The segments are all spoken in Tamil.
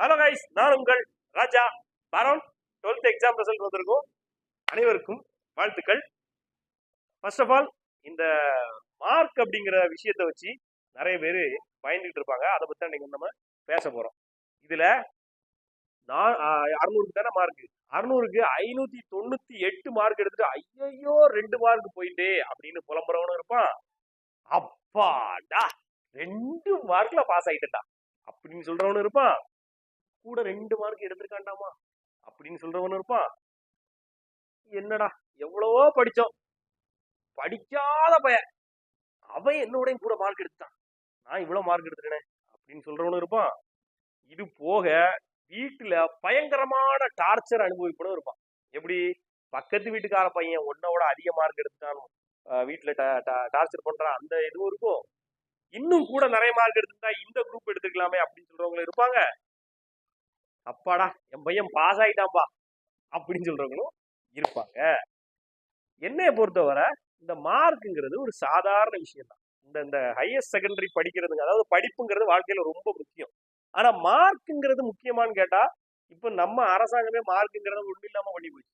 ஹலோ கைஸ் நான் உங்கள் ராஜா பரோன். டுவெல்த் எக்ஸாம் ரிசல்ட் வந்திருக்கும். அனைவருக்கும் வாழ்த்துக்கள். ஃபர்ஸ்ட் ஆஃப் ஆல் இந்த மார்க் அப்படிங்கிற விஷயத்தை வச்சு நிறைய பேர் பயந்துகிட்டு இருப்பாங்க. அதை பற்றி தான் நீங்கள் நம்ம பேச போகிறோம் இதில் நான் அறுநூறுக்கு தானே மார்க் அறுநூறுக்கு ஐநூற்றி தொண்ணூற்றி எட்டு மார்க் எடுத்துட்டு ஐயையோ ரெண்டு மார்க் போயிட்டே அப்படின்னு புலம்புறவனும் இருப்பான். அப்பாடா ரெண்டு மார்க்ல பாஸ் ஆயிட்டா அப்படின்னு சொல்றவனும் இருப்பான். கூட ரெண்டு மார்க் எடுத்திருக்காண்டாமா? அப்படின்னு சொல்றவனும் இருப்பான் என்னடா எவ்வளவோ படிச்சோம் படிக்காத பையன். அவன் என்னோடையும் கூட மார்க் எடுத்தான் நான் இவ்வளவு மார்க் எடுத்துட்டேனே அப்படின்னு சொல்றவனும் இருப்பான் இது போக வீட்டுல பயங்கரமான டார்ச்சர் அனுபவிப்பனும் இருப்பான். எப்படி? பக்கத்து வீட்டுக்கார பையன் உன்னோட அதிக மார்க் எடுத்துட்டான் வீட்டுல டார்ச்சர் பண்றான். அந்த இதுவும் இருக்கும். இன்னும் கூட நிறைய மார்க் எடுத்துட்டா இந்த குரூப் எடுத்துக்கலாமே அப்படின்னு சொல்றவங்களும் இருப்பாங்க. அப்பாடா என் பையன் பாஸ் ஆயிட்டான்பா அப்படின்னு சொல்றவங்களும் இருப்பாங்க. என்னைய பொறுத்தவரை இந்த மார்க்குங்கிறது ஒரு சாதாரண விஷயம் தான் இந்த இந்த ஹையர் செகண்டரி படிக்கிறதுங்க அதாவது படிப்புங்கிறது வாழ்க்கையில ரொம்ப முக்கியம். ஆனா மார்க்குங்கிறது முக்கியமான்னு கேட்டா இப்ப நம்ம அரசாங்கமே மார்க்குங்கிறத ஒண்ணு இல்லாம பண்ணி போச்சு.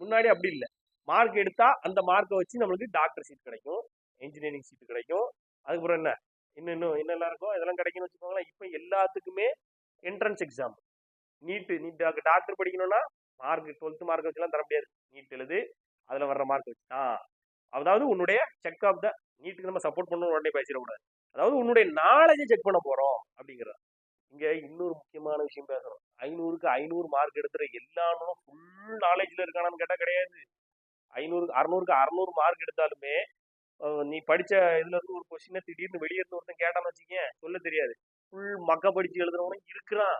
முன்னாடி அப்படி இல்லை. மார்க் எடுத்தா அந்த மார்க்கை வச்சு நம்மளுக்கு டாக்டர் சீட் கிடைக்கும் இன்ஜினியரிங் சீட் கிடைக்கும். அதுக்கப்புறம் என்ன? இன்னும் இன்னும் என்னெல்லாம் இருக்கோ இதெல்லாம் கிடைக்கும்னு வச்சுக்கோங்களேன். இப்போ எல்லாத்துக்குமே entrance exam NEET NEET doctor படிக்கணும்னா மார்க் டுவெல்த் மார்க் வச்சுலாம் தர முடியாது. நீட் எழுது அதில் வர்ற மார்க் வச்சு. தான் அதாவது உன்னுடைய செக் ஆஃப் த நீட்டுக்கு நம்ம சப்போர்ட் பண்ணணும் உடனே பேசிடக்கூடாது. அதாவது உன்னுடைய நாலேஜை செக் பண்ண போகிறோம் அப்படிங்கிறது இங்கே இன்னொரு முக்கியமான விஷயம் பேசுறோம். ஐநூறுக்கு ஐநூறு மார்க் எடுத்துற எல்லாரும் ஃபுல் நாலேஜில் இருக்கானான்னு கேட்டால் கிடையாது. ஐநூறுக்கு அறநூறுக்கு அறநூறு மார்க் எடுத்தாலுமே நீ படிச்ச இதுல இருந்து ஒரு கொஸ்டினை திடீர்னு வெளியே இருந்து ஒருத்தன் கேட்டான்னு வச்சுக்கேன் சொல்ல தெரியாது. ஃபுல் மக்க படிச்சு எழுதுறவனும் இருக்கிறான்.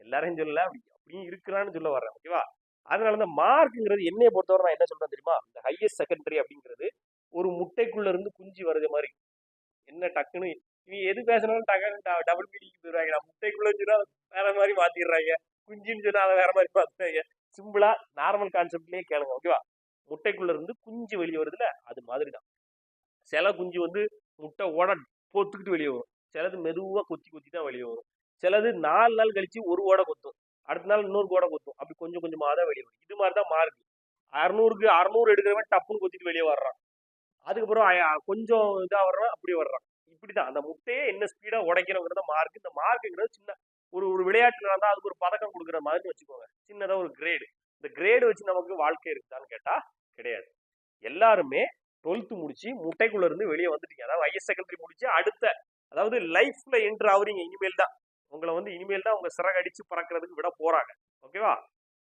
எல்லாரையும் சொல்லல அப்படி அப்படியும் இருக்கிறான்னு சொல்ல வர்றேன் ஓகேவா அதனால இந்த மார்க்குங்கிறது என்னைய பொறுத்தவரை நான் என்ன சொல்றேன் தெரியுமா? இந்த ஹையஸ்ட் செகண்டரி அப்படிங்கிறது ஒரு முட்டைக்குள்ள இருந்து குஞ்சு வருது மாதிரி. என்ன டக்குன்னு நீ எது பேசினாலும் டக்குன்னு டபுள் மீனிங் போயிடுறாங்க முட்டைக்குள்ள சொன்னா வேற மாதிரி மாத்திடுறாங்க குஞ்சுன்னு சொன்னா அதை வேற மாதிரி மாத்துறாங்க சிம்பிளா நார்மல் கான்செப்ட்லயே கேளுங்க ஓகேவா முட்டைக்குள்ள இருந்து குஞ்சு வெளியே வருதுல அது மாதிரி தான் சில குஞ்சு வந்து முட்டை ஓட பொத்துக்கிட்டு வெளியே வரும். சிலது மெதுவாக கொத்தி கொத்தி தான் வெளியே வரும். சிலது நாலு நாள் கழிச்சு ஒரு ஓடை கொத்தும். அடுத்த நாள் இன்னொரு கோடை கொத்தும். அப்படி கொஞ்சம் கொஞ்சமாக தான் வெளியே வரும். இது மாதிரி தான் மாறுது. அறுநூறுக்கு அறுநூறு எடுக்கிறவன் டப்புன்னு கொத்திட்டு வெளியே வர்றான். அதுக்கப்புறம் கொஞ்சம் இதாக வர்றான் அப்படி வர்றான். இப்படி தான் அந்த முட்டையே என்ன ஸ்பீடாக உடைக்கிறவங்கிறத மார்க் இந்த மார்க்குங்கிறது சின்ன ஒரு ஒரு விளையாட்டு நடந்தால் அதுக்கு ஒரு பதக்கம் கொடுக்குற மாதிரி வச்சுக்கோங்க. சின்னதாக ஒரு கிரேடு இந்த கிரேடு வச்சு நமக்கு வாழ்க்கை இருக்குதான்னு கேட்டால் கிடையாது. எல்லாருமே டுவெல்த்து முடிச்சு முட்டைக்குள்ள இருந்து வெளியே வந்துட்டீங்க. அதாவது ஹையர் செகண்டரி முடிச்சு அடுத்த அதாவது லைஃப்ல என்ட்ரு ஆகுறீங்க. இனிமேல் தான். உங்களை வந்து இனிமேல் தான் உங்க சிறகு அடிச்சு பறக்கிறதுக்கு விட போறாங்க. ஓகேவா?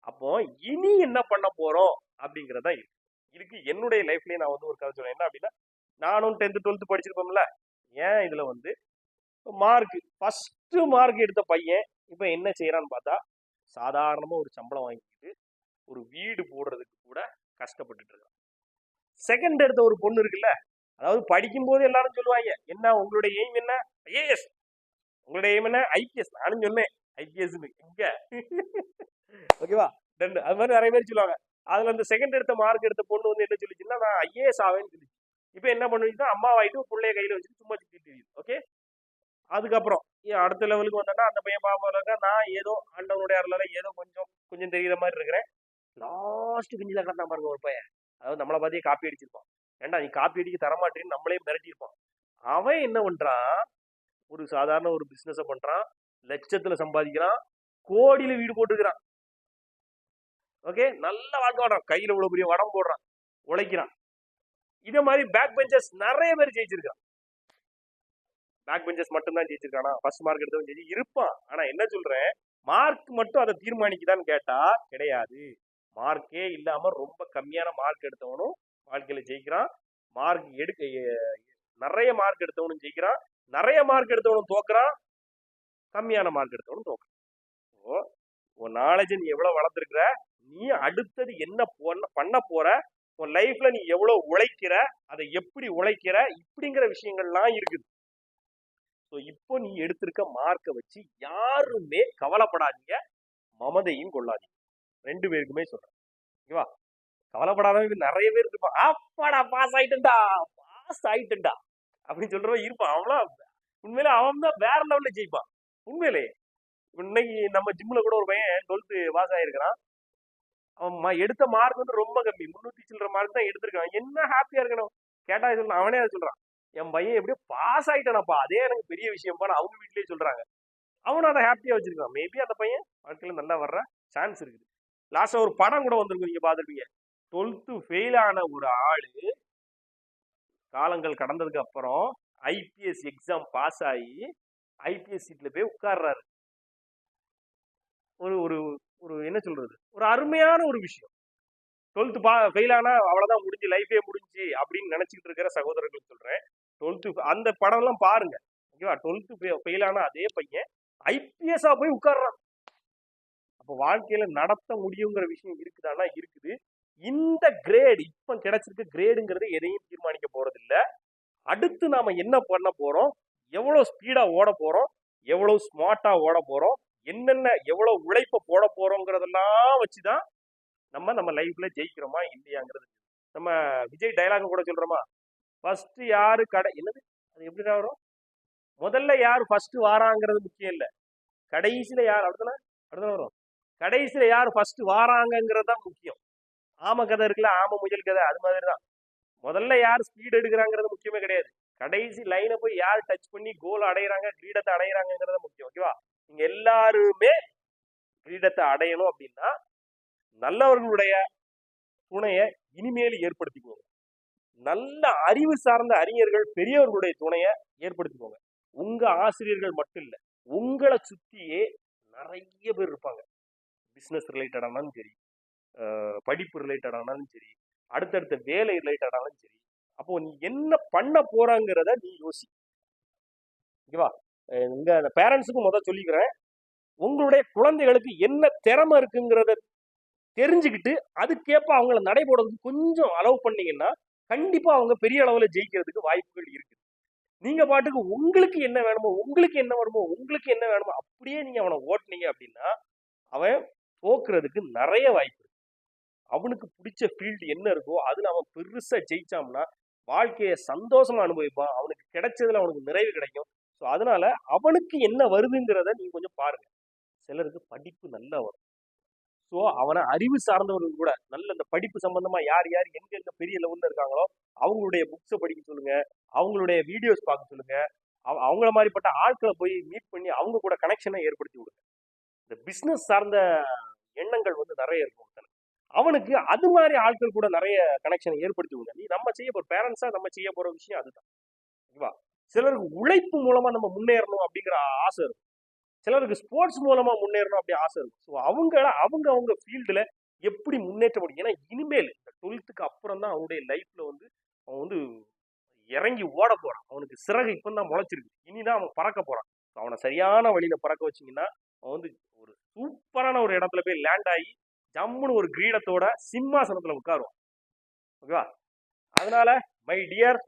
அப்போ இனி என்ன பண்ண போறோம் அப்படிங்கிறதா இருக்கு இதுக்கு என்னுடைய லைஃப்லயே நான் வந்து ஒரு கதை சொல்றேன். என்ன அப்படின்னா நானும் டென்த்து டுவெல்த்து படிச்சிருப்போம்ல. ஏன் இதுல வந்து மார்க் ஃபர்ஸ்ட் மார்க் எடுத்த பையன் இப்போ என்ன செய்யறான்னு பார்த்தா சாதாரணமா ஒரு சம்பளம் வாங்கிட்டு ஒரு வீடு போடுறதுக்கு கூட கஷ்டப்பட்டுட்டு இருக்கான். செகண்ட் எடுத்த ஒரு பொண்ணு இருக்குல்ல அதாவது படிக்கும்போது எல்லாரும் சொல்லுவாங்க என்ன உங்களுடைய எய்ம் என்ன? ஐஏஎஸ் உங்களுடைய எய்ம் என்ன? ஐபிஎஸ் நானும் சொன்னேன். ஐபிஎஸ் எங்க ஓகேவா டன் அது மாதிரி நிறைய பேர் சொல்லுவாங்க. அதுல அந்த செகண்ட் எடுத்த மார்க் எடுத்த பொண்ணு வந்து என்ன சொல்லிச்சுன்னா நான் ஐஏஎஸ் ஆவேன்னு சொல்லிச்சு. இப்போ என்ன பண்ணுச்சுன்னா அம்மா வாயிட்டு பிள்ளைய கையில வச்சுட்டு சும்மா சுத்திட்டு ஓகே அதுக்கப்புறம் அடுத்த லெவலுக்கு வந்தோன்னா அந்த பையன் பாப்பாங்க நான் ஏதோ ஆண்டவனுடைய அருளால ஏதோ கொஞ்சம் கொஞ்சம் தெரியுற மாதிரி இருக்கிறேன். லாஸ்ட் பிஞ்சில கட்டான் பாருங்க ஒரு பையன். அதாவது நம்மளை பார்த்தே காப்பி அடிச்சிருப்பான். ஏன்டா நீ காப்பி அடிக்க தரமாட்டேன்னு நம்மளே மிரட்டியிருப்பான். அவன் என்ன பண்றான்? ஒரு சாதாரண ஒரு பிசினஸ பண்றான் லட்சத்துல சம்பாதிக்கிறான் கோடியில வீடு போட்டுக்கிறான் ஓகே நல்ல வாழ்க்கை வாழ்றான் கையில இவ்வளவு பெரிய வடம் போடுறான். உழைக்கிறான். இதே மாதிரி பேக் பெஞ்சஸ் நிறைய பேர் ஜெயிச்சிருக்கான் பேக் பெஞ்சஸ் மட்டும் தான் ஜெயிச்சிருக்கானா? ஃபர்ஸ்ட் மார்க் எடுத்தவன் ஜெயிச்சு இருப்பான். ஆனா என்ன சொல்றேன்? மார்க் மட்டும் அதை தீர்மானிக்குதான்னு கேட்டா கிடையாது. மார்க்கே இல்லாம ரொம்ப கம்மியான மார்க் எடுத்தவனும் வாழ்க்கையில ஜெயிக்கிறான். மார்க் எடுக்க நிறைய மார்க் எடுத்தவனும் ஜெயிக்கிறான். நிறைய மார்க் எடுத்தவனும் தோக்குறான். கம்மியான மார்க் எடுத்தவனும் தோக்குறான். ஓ உன் நாலேஜ் நீ எவ்வளவு வளர்ந்துருக்குற? நீ அடுத்தது என்ன பொண்ண- பண்ண போற? உன் லைஃப்ல நீ எவ்வளவு உழைக்கிற? அதை எப்படி உழைக்கிற? இப்படிங்கிற விஷயங்கள்லாம் இருக்குது. ஸோ இப்போ நீ எடுத்திருக்க மார்க்கை வச்சு யாருமே கவலைப்படாதீங்க. மமதையும் கொள்ளாதீங்க. ரெண்டு பேருக்குமே சொல்றேன். ஓகேவா கவலைப்படாதவங்க நிறைய பேர் இருப்பான் அப்பாடா பாஸ் ஆயிட்டேன்டா. பாஸ் ஆயிட்டேன்டா. அப்படின்னு சொல்றவன் இருப்பான். அவன்லாம் உண்மையில அவன் தான் வேற லெவல்ல ஜெயிப்பான். உண்மையிலே. இன்னைக்கு நம்ம ஜிம்ல கூட ஒரு பையன் டுவெல்த்து பாஸ் ஆயிருக்கிறான். அவன் எடுத்த மார்க் வந்து ரொம்ப கம்மி. முன்னூத்தி சில்லற மார்க் தான் எடுத்திருக்கான். என்ன ஹாப்பியா இருக்கணும்? கேட்டா சொல்ல அவனே அதை சொல்றான். என் பையன் எப்படியோ பாஸ் ஆயிட்டானப்பா. அதே எனக்கு பெரிய விஷயம்பான்னு அவங்க வீட்லயே சொல்றாங்க. அவனும் அதை ஹாப்பியா வச்சிருக்கான். மேபி அந்த பையன் வாழ்க்கையில நல்லா வர்ற சான்ஸ் இருக்குது. லாஸ்டா ஒரு படம் கூட வந்திருக்கும். நீங்க பாத்துருப்பீங்க டுவெல்த்து ஃபெயில் ஆன ஒரு ஆளு காலங்கள் கடந்ததுக்கு அப்புறம் ஐபிஎஸ் எக்ஸாம் பாஸ் ஆகி ஐபிஎஸ் சீட்டில் போய் உட்கார்றாரு. ஒரு ஒரு ஒரு என்ன சொல்றது? ஒரு அருமையான ஒரு விஷயம். டுவெல்த்து பா ஃபெயில் ஆனா அவ்வளவுதான் முடிஞ்சு லைஃபே முடிஞ்சு அப்படின்னு நினச்சிக்கிட்டு இருக்கிற சகோதரர்கள் சொல்கிறேன் டுவெல்த்து அந்த படம்லாம் பாருங்க. ஓகேவா டுவெல்த்து ஃபெயில் அதே பையன் ஐபிஎஸ்ஸாக போய் உட்கார்றான். அப்போ வாழ்க்கையில் நடத்த முடியுங்கிற விஷயம் இருக்குதானா இருக்குது. இந்த கிரேடு இப்ப கிடைச்சிருக்க கிரேடுங்கிறது எதையும் தீர்மானிக்க போறது இல்ல அடுத்து நாம என்ன பண்ண போறோம்? எவ்வளவு ஸ்பீடா ஓட போறோம்? எவ்வளவு ஸ்மார்ட்டா ஓட போறோம்? என்னென்ன எவ்வளவு உழைப்ப போட போறோங்கிறதெல்லாம் வச்சுதான் நம்ம நம்ம லைஃப்ல ஜெயிக்கிறோமா இல்லையாங்கிறது. நம்ம விஜய் டைலாக் கூட சொல்றோமா? ஃபர்ஸ்ட் யாரு கடை என்னது? அது எப்படிதான் வரும்? முதல்ல யார் ஃபர்ஸ்ட் வாராங்கிறது முக்கியம் இல்ல. கடைசியில யார் அடுத்தன அடுத்த வரும்? கடைசியில யார் ஃபர்ஸ்ட் வாராங்கங்கிறது தான் முக்கியம். ஆம கதை இருக்குல்ல ஆம முயல் கதை அது மாதிரி தான் முதல்ல யார் ஸ்பீட் எடுக்கிறாங்கிறது முக்கியமே கிடையாது. கடைசி லைனை போய் யார் டச் பண்ணி கோல் அடையிறாங்க கிரீடத்தை அடையிறாங்கிறத முக்கியம் ஓகேவா நீங்க எல்லாருமே கிரீடத்தை அடையணும் அப்படின்னா நல்லவர்களுடைய துணையை இனிமேல் ஏற்படுத்திக்கோங்க. நல்ல அறிவு சார்ந்த அறிஞர்கள் பெரியவர்களுடைய துணையை ஏற்படுத்திக்கோங்க. உங்க ஆசிரியர்கள் மட்டும் இல்லை உங்களை சுத்தியே நிறைய பேர் இருப்பாங்க. பிசினஸ் ரிலேட்டடானாலும் சரி படிப்பு ரிலேட்டடானாலும் சரி அடுத்தடுத்த வேலை ரிலேட்டடானாலும் சரி அப்போ நீ என்ன பண்ண போறாங்கிறத நீ யோசி. ஓகேவா அஹ் இங்க பேரண்ட்ஸுக்கும் முதல் சொல்லிக்கிறேன். உங்களுடைய குழந்தைகளுக்கு என்ன திறமை இருக்குங்கிறத தெரிஞ்சுக்கிட்டு அதுக்கேற்ப அவங்கள நடைபோடுறதுக்கு கொஞ்சம் அலோவ் பண்ணீங்கன்னா கண்டிப்பா அவங்க பெரிய அளவில் ஜெயிக்கிறதுக்கு வாய்ப்புகள் இருக்கு நீங்க பாட்டுக்கு உங்களுக்கு என்ன வேணுமோ உங்களுக்கு என்ன வேணுமோ உங்களுக்கு என்ன வேணுமோ அப்படியே நீங்க அவனை ஓட்டுனீங்க அப்படின்னா அவன் போக்குறதுக்கு நிறைய வாய்ப்பு அவனுக்கு பிடிச்ச ஃபீல்டு என்ன இருக்கோ அதில் அவன் பெருசாக ஜெயிச்சாம்னா வாழ்க்கையை சந்தோஷமா அனுபவிப்பான். அவனுக்கு கிடைச்சதுல அவனுக்கு நிறைவு கிடைக்கும். ஸோ அதனால அவனுக்கு என்ன வருதுங்கிறத நீங்க கொஞ்சம் பாருங்க. சிலருக்கு படிப்பு நல்லா வரும். ஸோ அவனை அறிவு சார்ந்தவர்கள் கூட நல்ல இந்த படிப்பு சம்பந்தமா யார் யார் எங்க எங்க பெரிய லெவல்ல இருக்காங்களோ அவங்களுடைய புக்ஸை படிக்க சொல்லுங்க. அவங்களுடைய வீடியோஸ் பார்க்க சொல்லுங்க. அவ- அவங்கள மாதிரிப்பட்ட ஆட்களை போய் மீட் பண்ணி அவங்க கூட கனெக்ஷனை ஏற்படுத்தி விடுங்க இந்த பிஸ்னஸ் சார்ந்த எண்ணங்கள் வந்து நிறைய இருக்கும். தனக்கு அவனுக்கு அது மாதிரி ஆட்கள் கூட நிறைய கனெக்ஷனை ஏற்படுத்தி நீ நம்ம செய்ய போற பேரண்ட்ஸா நம்ம செய்ய போற விஷயம் அதுதான். ஓகேவா? சிலருக்கு உழைப்பு மூலமா நம்ம முன்னேறணும் அப்படிங்கிற ஆசை இருக்கும். சிலருக்கு ஸ்போர்ட்ஸ் மூலமா முன்னேறணும் அப்படி ஆசை இருக்கும். ஸோ அவங்கள அவங்க அவங்க ஃபீல்டுல எப்படி முன்னேற்ற முடியும் ஏன்னா இனிமேல் இந்த டுவெல்த்துக்கு அப்புறம் தான் அவனுடைய லைஃப்ல வந்து அவன் வந்து இறங்கி ஓட போறான். அவனுக்கு சிறகு இப்போ தான் முளைச்சிருக்கு. இனிதான் அவன் பறக்க போறான். அவனை சரியான வழியில பறக்க வச்சிங்கன்னா அவன் வந்து ஒரு சூப்பரான ஒரு இடத்துல போய் லேண்ட் ஆகி ஜம்முன்னு ஒரு கிரீடத்தோட சிம்மாசனத்துல உட்காருவோம். ஓகேவா? அதனால மை டியர்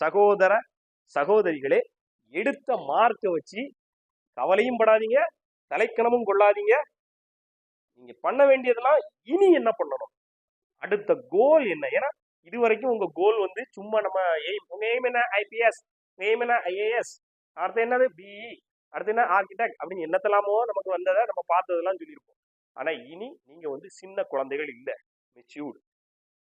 சகோதர சகோதரிகளே எடுத்த மார்க்கை வச்சு கவலையும் படாதீங்க தலைக்கணமும் கொள்ளாதீங்க. நீங்க பண்ண வேண்டியதெல்லாம் இனி என்ன பண்ணணும்? அடுத்த கோல் என்ன? ஏன்னா இது வரைக்கும் உங்க கோல் வந்து சும்மா நம்ம எய்ம் உங்க எய்ம் என்ன? ஐபிஎஸ் எய்ம் என்ன? ஐஏஎஸ் அடுத்து என்னது? பிஇ அடுத்து என்ன? ஆர்கிடெக்ட் அப்படின்னு என்னத்தெல்லாமோ நமக்கு வந்ததை நம்ம பார்த்ததெல்லாம் சொல்லியிருப்போம். ஆனால் இனி நீங்கள் வந்து சின்ன குழந்தைகள் இல்லை. மெச்சூர்டு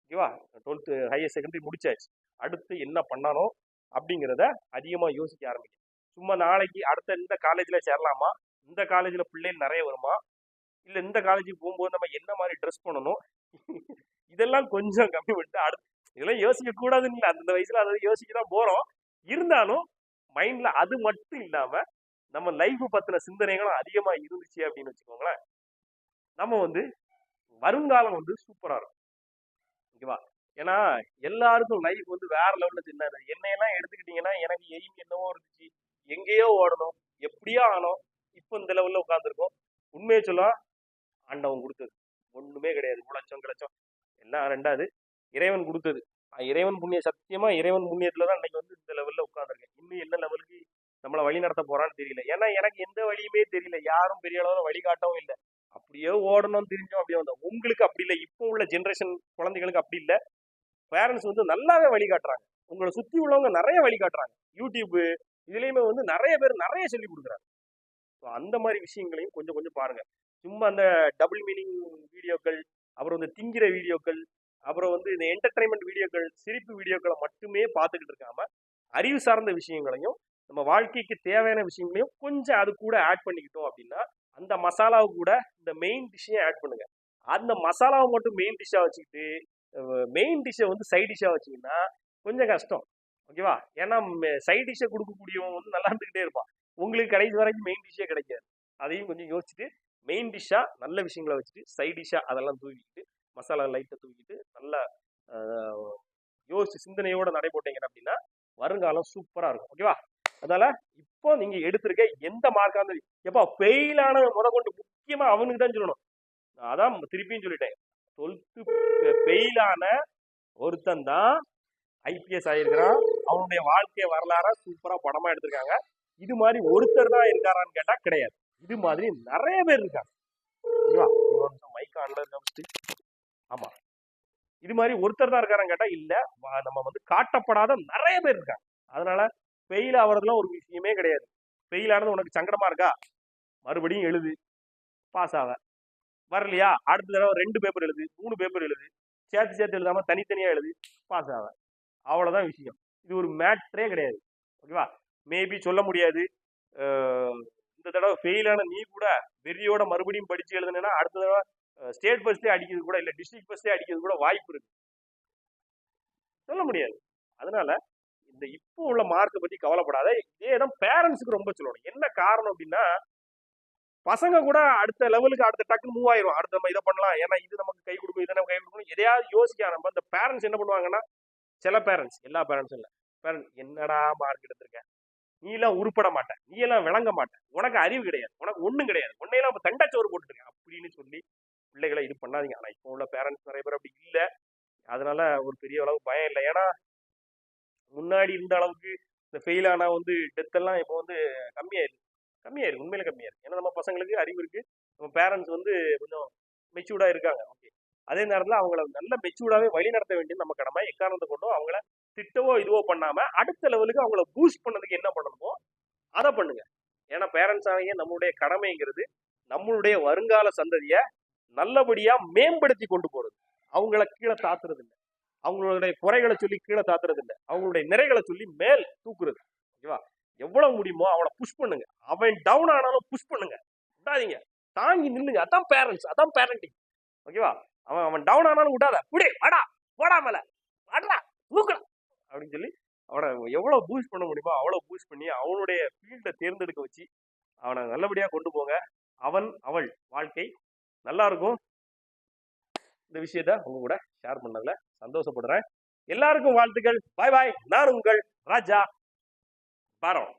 ஓகேவா? டுவெல்த்து ஹையர் செகண்டரி முடிச்சாச்சு. அடுத்து என்ன பண்ணணும் அப்படிங்கிறத அதிகமாக யோசிக்க ஆரம்பிக்கும் சும்மா நாளைக்கு அடுத்த இந்த காலேஜில் சேரலாமா? இந்த காலேஜில் பிள்ளைகள் நிறைய வருமா? இல்லை இந்த காலேஜுக்கு போகும்போது நம்ம என்ன மாதிரி ட்ரெஸ் பண்ணணும்? இதெல்லாம் கொஞ்சம் கம்மி பண்ணிட்டு அடுத்து இதெல்லாம் யோசிக்கக்கூடாதுன்னு இல்லை. அந்த வயசில் அதை யோசிக்க தான் போகிறோம் இருந்தாலும் மைண்டில் அது மட்டும் இல்லாமல் நம்ம லைஃப் பற்றின சிந்தனைகளும் அதிகமாக இருந்துச்சு அப்படின்னு வச்சுக்கோங்களேன். நம்ம வந்து வருங்காலம் வந்து சூப்பரா இருக்கும். ஓகேவா? ஏன்னா எல்லாருக்கும் லைஃப் வந்து வேற லெவல்ல தின்னாரு என்னையெல்லாம் எடுத்துக்கிட்டீங்கன்னா எனக்கு எய்ம் என்னவோ இருந்துச்சு. எங்கேயோ ஓடணும். எப்படியோ ஆனோம் இப்போ இந்த லெவல்ல உட்காந்துருக்கோம் உண்மையை சொல்ல ஆண்டவன் கொடுத்தது. ஒண்ணுமே கிடையாது. உழைச்சம் கிளச்சம் எல்லாம் ரெண்டாவது இறைவன் கொடுத்தது. இறைவன் புண்ணிய சத்தியமா இறைவன் புண்ணியத்துல தான் அன்னைக்கு வந்து இந்த லெவல்ல உட்காந்துருக்கேன் இன்னும் என்ன லெவலுக்கு நம்மளை வழி நடத்த போறான்னு தெரியல. ஏன்னா எனக்கு எந்த வழியுமே தெரியல. யாரும் பெரிய அளவில் வழிகாட்டவும் இல்லை. அப்படியே ஓடணும் தெரிஞ்சோம் அப்படியே வந்தோம். உங்களுக்கு அப்படி இல்லை. இப்போ உள்ள ஜென்ரேஷன் குழந்தைகளுக்கு அப்படி இல்லை. பேரண்ட்ஸ் வந்து நல்லாவே வழிகாட்டுறாங்க உங்களை சுற்றி உள்ளவங்க நிறைய வழிகாட்டுறாங்க யூடியூப்பு இதுலேயுமே வந்து நிறைய பேர் நிறைய சொல்லி கொடுக்குறாங்க. ஸோ அந்த மாதிரி விஷயங்களையும் கொஞ்சம் கொஞ்சம் பாருங்க. சும்மா அந்த டபுள் மீனிங் வீடியோக்கள் அப்புறம் இந்த திங்கிற வீடியோக்கள் அப்புறம் வந்து இந்த என்டர்டைன்மெண்ட் வீடியோக்கள் சிரிப்பு வீடியோக்களை மட்டுமே பார்த்துக்கிட்டு இருக்காம அறிவு சார்ந்த விஷயங்களையும் நம்ம வாழ்க்கைக்கு தேவையான விஷயங்களையும் கொஞ்சம் அது கூட ஆட் பண்ணிக்கிட்டோம் அப்படின்னா அந்த மசாலாவை கூட இந்த மெயின் டிஷ்ஷையும் ஆட் பண்ணுங்க. அந்த மசாலாவை மட்டும் மெயின் டிஷ்ஷாக வச்சுக்கிட்டு மெயின் டிஷ்ஷை வந்து சைட் டிஷ்ஷாக வச்சிங்கன்னா கொஞ்சம் கஷ்டம். ஓகேவா ஏன்னா சைட் டிஷ்ஷை கொடுக்கக்கூடியவங்க வந்து நல்லா இருந்துக்கிட்டே இருப்பான். உங்களுக்கு கடைசி வரைக்கும் மெயின் டிஷ்ஷே கிடைக்காது. அதையும் கொஞ்சம் யோசிச்சுட்டு மெயின் டிஷ்ஷாக நல்ல விஷயங்களை வச்சுட்டு சைட் டிஷ்ஷாக அதெல்லாம் தூக்கிக்கிட்டு மசாலா லைட்டை தூக்கிட்டு நல்லா யோசிச்சு சிந்தனையோடு நடைபோட்டீங்க அப்படின்னா வருங்காலம் சூப்பராக இருக்கும். ஓகேவா அதனால இப்போ நீங்க எடுத்திருக்க எந்த மார்க்கா இருந்தாலும் எப்பா ஃபெயில் ஆன முத கொண்டு முக்கியமா அவனுக்கு தான் சொல்லணும். அதான் திருப்பியும் சொல்லிட்டேன். டுவெல்த்து ஃபெயில் ஆன ஒருத்தன் தான் ஐபிஎஸ் ஆயிருக்கிறான். அவனுடைய வாழ்க்கை வரலாற சூப்பரா படமா எடுத்திருக்காங்க. இது மாதிரி ஒருத்தர் தான் இருக்காரான்னு கேட்டா கிடையாது. இது மாதிரி நிறைய பேர் இருக்காங்க. மைக் ஆன்ல ஆமா. இது மாதிரி ஒருத்தர் தான் இருக்காரான்னு கேட்டா இல்ல. நம்ம வந்து காட்டப்படாத நிறைய பேர் இருக்காங்க. அதனால ஃபெயில் ஆகிறதுலாம் ஒரு விஷயமே கிடையாது. ஃபெயில் ஆனது உனக்கு சங்கடமா இருக்கா? மறுபடியும் எழுது. பாஸ் ஆக வரலையா? அடுத்த தடவை ரெண்டு பேப்பர் எழுது மூணு பேப்பர் எழுது. சேர்த்து சேர்த்து எழுதாம தனித்தனியா எழுது பாஸ் ஆக அவ்வளவுதான் விஷயம். இது ஒரு மேட்ரே கிடையாது. ஓகேவா மேபி சொல்ல முடியாது. இந்த தடவை ஃபெயில் ஆன நீ கூட வெறியோட மறுபடியும் படிச்சு எழுதுனா அடுத்த தடவை ஸ்டேட் ஃபர்ஸ்டே அடிக்கிறது கூட இல்ல டிஸ்ட்ரிக்ட் ஃபர்ஸ்டே அடிக்கிறது கூட வாய்ப்பு இருக்கு. சொல்ல முடியாது. அதனால இந்த இப்போ உள்ள மார்க்கை பத்தி கவலைப்படாத. இதே தான் பேரண்ட்ஸுக்கு ரொம்ப சொல்லணும். என்ன காரணம் அப்படின்னா பசங்க கூட அடுத்த லெவலுக்கு அடுத்த டக்குன்னு மூவ் ஆயிரும். அடுத்த நம்ம இதை பண்ணலாம். ஏன்னா இது நமக்கு கை கொடுக்கும் இதை நம்ம கை கொடுக்கணும் எதையாவது யோசிக்க நம்ம இந்த பேரண்ட்ஸ் என்ன பண்ணுவாங்கன்னா சில பேரண்ட்ஸ் எல்லா பேரண்ட்ஸும் இல்லை. பேரண்ட் என்னடா மார்க் எடுத்திருக்க? நீ எல்லாம் உருப்பட மாட்ட. நீ எல்லாம் விளங்க மாட்டேன் உனக்கு அறிவு கிடையாது. உனக்கு ஒண்ணும் கிடையாது. உன்னையெல்லாம் அப்ப தண்டச்சோறு போட்டுருக்கேன் அப்படின்னு சொல்லி பிள்ளைகளை இது பண்ணாதீங்க. ஆனா இப்போ உள்ள பேரண்ட்ஸ் நிறைய பேர் அப்படி இல்லை. அதனால ஒரு பெரிய அளவு பயம் இல்லை. ஏன்னா முன்னாடி இருந்த அளவுக்கு இந்த ஃபெயில் ஆனால் வந்து டெத் எல்லாம் இப்போ வந்து கம்மியாயிருக்கு கம்மியாயிருக்கு உண்மையில கம்மியாயிருக்கு ஏன்னா நம்ம பசங்களுக்கு அறிவு இருக்கு. நம்ம பேரண்ட்ஸ் வந்து கொஞ்சம் மெச்சூர்டா இருக்காங்க. ஓகே அதே நேரத்தில் அவங்கள நல்ல மெச்சூர்டாவே வழி நடத்த வேண்டியது நம்ம கடமை. எக்காரணத்தை கொண்டும் அவங்கள திட்டவோ இதுவோ பண்ணாம அடுத்த லெவலுக்கு அவங்கள பூஸ்ட் பண்ணதுக்கு என்ன பண்ணணுமோ அதை பண்ணுங்க. ஏன்னா பேரண்ட்ஸ் ஆகிய நம்மளுடைய கடமைங்கிறது நம்மளுடைய வருங்கால சந்ததியை நல்லபடியா மேம்படுத்தி கொண்டு போறது. அவங்கள கீழே தாத்துறது இல்லை அவங்களுடைய குறைகளை சொல்லி கீழே தாத்துறது இல்லை அவங்களுடைய நிறைகளை சொல்லி மேல் தூக்குறது. ஓகேவா? எவ்வளவு முடியுமோ அவனை புஷ் பண்ணுங்க. அவன் டவுன் ஆனாலும் புஷ் பண்ணுங்க. விடாதீங்க. தாங்கி நில்லுங்க. அதான் பேரண்ட்ஸ் அதான் பேரண்டிங் ஓகேவா? அவன் அவன் டவுன் ஆனாலும் விடாத. புடி வாடா. வாடா மேல. வாடா. தூக்கடா. அப்படின்னு சொல்லி அவனை எவ்வளவு பூஸ்ட் பண்ண முடியுமோ அவ்வளவு பூஸ்ட் பண்ணி அவனுடைய ஃபீல்டை தேர்ந்தெடுக்க வச்சு அவனை நல்லபடியா கொண்டு போங்க. அவன் அவள் வாழ்க்கை நல்லா இருக்கும். இந்த விஷயத்த உங்க கூட ஷேர் பண்ணதுல சந்தோஷப்படுறேன். எல்லாருக்கும் வாழ்த்துக்கள். பாய் பாய் நான் உங்கள் ராஜா பாரம்